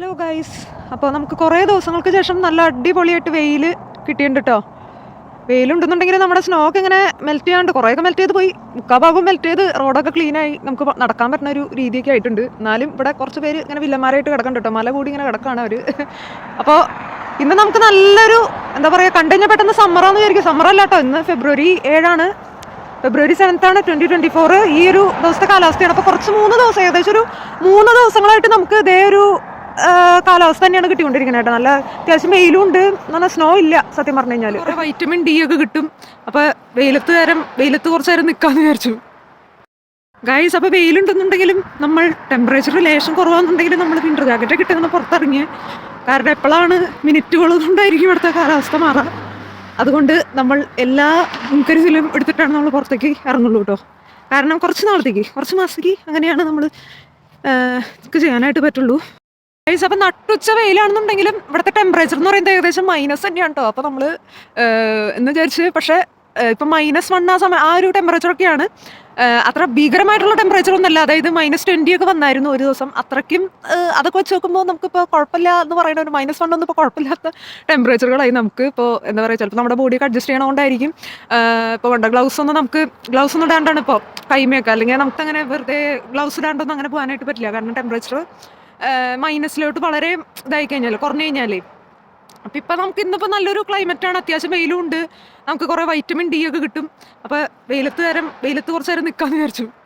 Hello guys അപ്പോൾ നമുക്ക് കുറേ ദിവസങ്ങൾക്ക് ശേഷം നല്ല അടിപൊളിയായിട്ട് വെയിൽ കിട്ടിയിട്ടുണ്ട് കേട്ടോ വെയിലുണ്ടെന്നുണ്ടെങ്കിൽ നമ്മുടെ സ്നോ ഒക്കെ ഇങ്ങനെ മെൽറ്റ് ചെയ്യാണ്ട് കുറേയൊക്കെ മെൽറ്റ് ചെയ്ത് പോയി. മുക്കാ ഭാഗം മെൽറ്റ് ചെയ്ത് റോഡൊക്കെ ക്ലീനായി നമുക്ക് നടക്കാൻ പറ്റുന്ന ഒരു രീതിയൊക്കെ ആയിട്ടുണ്ട്. എന്നാലും ഇവിടെ കുറച്ച് പേര് ഇങ്ങനെ വില്ലന്മാരായിട്ട് കിടക്കുന്നുണ്ട് കേട്ടോ മല കൂടി ഇങ്ങനെ കിടക്കുകയാണ് അവർ അപ്പോൾ ഇന്ന് നമുക്ക് നല്ലൊരു എന്താ പറയുക കണ്ടു കഴിഞ്ഞാൽ പെട്ടെന്ന് സമ്മറാന്ന് വിചാരിക്കും. സമ്മറല്ല കേട്ടോ ഇന്ന് ഫെബ്രുവരി ഏഴാണ്. ഫെബ്രുവരി സെവൻത്ത് ആണ് ട്വന്റി ട്വന്റി ഫോർ ഈ ഒരു ദിവസത്തെ കാലാവസ്ഥയാണ്. അപ്പോൾ കുറച്ച് മൂന്ന് ദിവസം ഏകദേശം ഒരു മൂന്ന് ദിവസങ്ങളായിട്ട് നമുക്ക് ഇതേ ഒരു കാലാവസ്ഥ തന്നെയാണ് കിട്ടിക്കൊണ്ടിരിക്കുന്നത് കേട്ടോ. നല്ല അത്യാവശ്യം വെയിലും ഉണ്ട്. നല്ല സ്നോ ഇല്ല സത്യം പറഞ്ഞു കഴിഞ്ഞാൽ വൈറ്റമിൻ ഡി ഒക്കെ കിട്ടും. അപ്പൊ വെയിലത്ത് നേരം വെയിലത്ത് കുറച്ച് നേരം നിൽക്കാന്ന് വിചാരിച്ചു. ഗൈസ് അപ്പോൾ വെയിലുണ്ടെന്നുണ്ടെങ്കിലും നമ്മൾ ടെമ്പറേച്ചർ ലേശം കുറവാണെന്നുണ്ടെങ്കിലും നമ്മൾ വിന്റർ ജാക്കറ്റ് കിട്ടുന്ന പുറത്തിറങ്ങിയ. കാരണം എപ്പോഴാണ് മിനിറ്റുകൾ കൊണ്ടായിരിക്കും ഇവിടുത്തെ കാലാവസ്ഥ മാറാം. അതുകൊണ്ട് നമ്മൾ എല്ലാ മുൻകരുതലും എടുത്തിട്ടാണ് നമ്മൾ പുറത്തേക്ക് ഇറങ്ങുള്ളൂ കേട്ടോ. കാരണം കുറച്ച് നാളത്തേക്ക് കുറച്ച് മാസത്തേക്ക് അങ്ങനെയാണ് നമ്മൾ ചെയ്യാനായിട്ട് പറ്റുള്ളൂ. ഗൈസ് അപ്പം നട്ടുച്ച വെയിലാണെന്നുണ്ടെങ്കിലും ഇവിടുത്തെ ടെമ്പറേച്ചർ എന്ന് പറയുന്നത് ഏകദേശം മൈനസ് തന്നെയാണ് കേട്ടോ അപ്പോൾ നമ്മൾ എന്ന് വിചാരിച്ച് പക്ഷേ ഇപ്പം മൈനസ് വൺ ആ സമയം ആ ഒരു ടെമ്പറേച്ചറൊക്കെയാണ് അത്ര ഭീകരമായിട്ടുള്ള ടെമ്പറേച്ചർ ഒന്നല്ല അതായത് മൈനസ് ട്വന്റി ഒക്കെ വന്നായിരുന്നു ഒരു ദിവസം. അത്രയ്ക്കും അതൊക്കെ വെച്ച് നോക്കുമ്പോൾ നമുക്കിപ്പോൾ കുഴപ്പമില്ല എന്ന് പറയുന്ന ഒരു മൈനസ് വൺ ഒന്നും ഇപ്പോൾ കുഴപ്പമില്ലാത്ത ടെമ്പറേച്ചറുകളായി നമുക്ക് ഇപ്പോൾ എന്താ പറയുക ചിലപ്പോൾ നമ്മുടെ ബോഡിയൊക്കെ അഡ്ജസ്റ്റ് ചെയ്യണോണ്ടായിരിക്കും. ഇപ്പോൾ വേണ്ട ഗ്ലൗസ് ഒന്നും നമുക്ക് ഗ്ലൗസ് ഒന്നും ഇടാണ്ടാണ് ഇപ്പോൾ കൈമയൊക്കെ. അല്ലെങ്കിൽ നമുക്ക് അങ്ങനെ വെറുതെ ഗ്ലൗസ് ഇടാണ്ടൊന്നും അങ്ങനെ പോകാനായിട്ട് പറ്റില്ല. കാരണം ടെമ്പറേച്ചർ മൈനസിലോട്ട് വളരെ ഇതായി കഴിഞ്ഞാൽ കുറഞ്ഞു കഴിഞ്ഞാലേ. അപ്പം ഇപ്പം നമുക്ക് ഇന്നിപ്പോൾ നല്ലൊരു ക്ലൈമറ്റ് ആണ്. അത്യാവശ്യം വെയിലും ഉണ്ട്. നമുക്ക് കുറേ വൈറ്റമിൻ ഡി ഒക്കെ കിട്ടും. അപ്പോൾ വെയിലത്ത് നേരം വെയിലത്ത് കുറച്ച് നേരം നിൽക്കാമെന്ന് വിചാരിച്ചു.